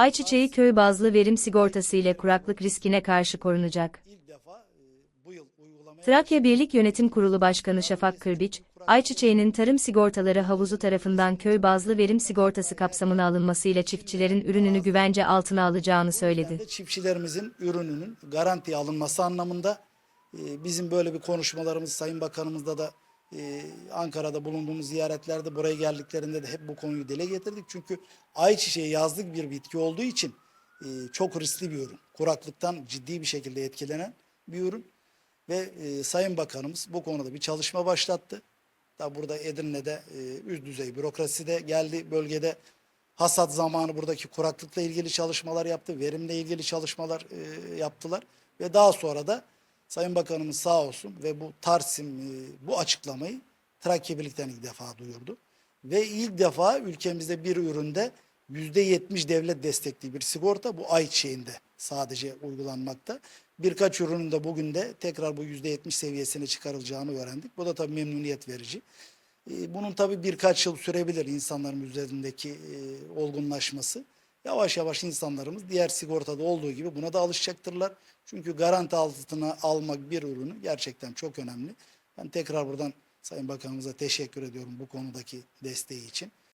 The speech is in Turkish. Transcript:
Ayçiçeği köy bazlı verim sigortası ile kuraklık riskine karşı korunacak. E, Trakya Birlik Yönetim Kurulu Başkanı Şafak Kırbiç, ayçiçeğinin tarım sigortaları havuzu tarafından köy bazlı verim sigortası kapsamına alınmasıyla çiftçilerin ürününü güvence altına alacağını söyledi. çiftçilerimizin ürününün garantiye alınması anlamında e, bizim böyle bir konuşmalarımız Sayın Bakanımızla da e, Ankara'da bulunduğumuz ziyaretlerde buraya geldiklerinde de hep bu konuyu dile getirdik. Çünkü ayçiçeği yazlık bir bitki olduğu için e, çok riskli bir ürün. Kuraklıktan ciddi bir şekilde etkilenen bir ürün. Ve e, Sayın Bakanımız bu konuda bir çalışma başlattı. Tabi burada Edirne'de e, üst düzey bürokrasi de geldi bölgede hasat zamanı buradaki kuraklıkla ilgili çalışmalar yaptı, verimle ilgili çalışmalar yaptılar ve daha sonra da Sayın Bakanımız sağ olsun ve bu Tarsim e, bu açıklamayı Trakya Birlik'ten ilk defa duyurdu. Ve ilk defa ülkemizde bir üründe %70 devlet destekli bir sigorta bu ayçiçeğinde sadece uygulanmakta. Birkaç ürünün de bugün de tekrar bu %70 seviyesine çıkarılacağını öğrendik. Bu da tabii memnuniyet verici. E, Bunun tabii birkaç yıl sürebilir insanların üzerindeki e, olgunlaşması. Yavaş yavaş insanlarımız diğer sigortada olduğu gibi buna da alışacaktırlar. Çünkü garanti altına almak bir ürünü gerçekten çok önemli. Ben tekrar buradan Sayın Bakanımıza teşekkür ediyorum bu konudaki desteği için.